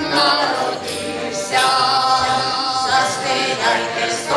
народився, застигайте.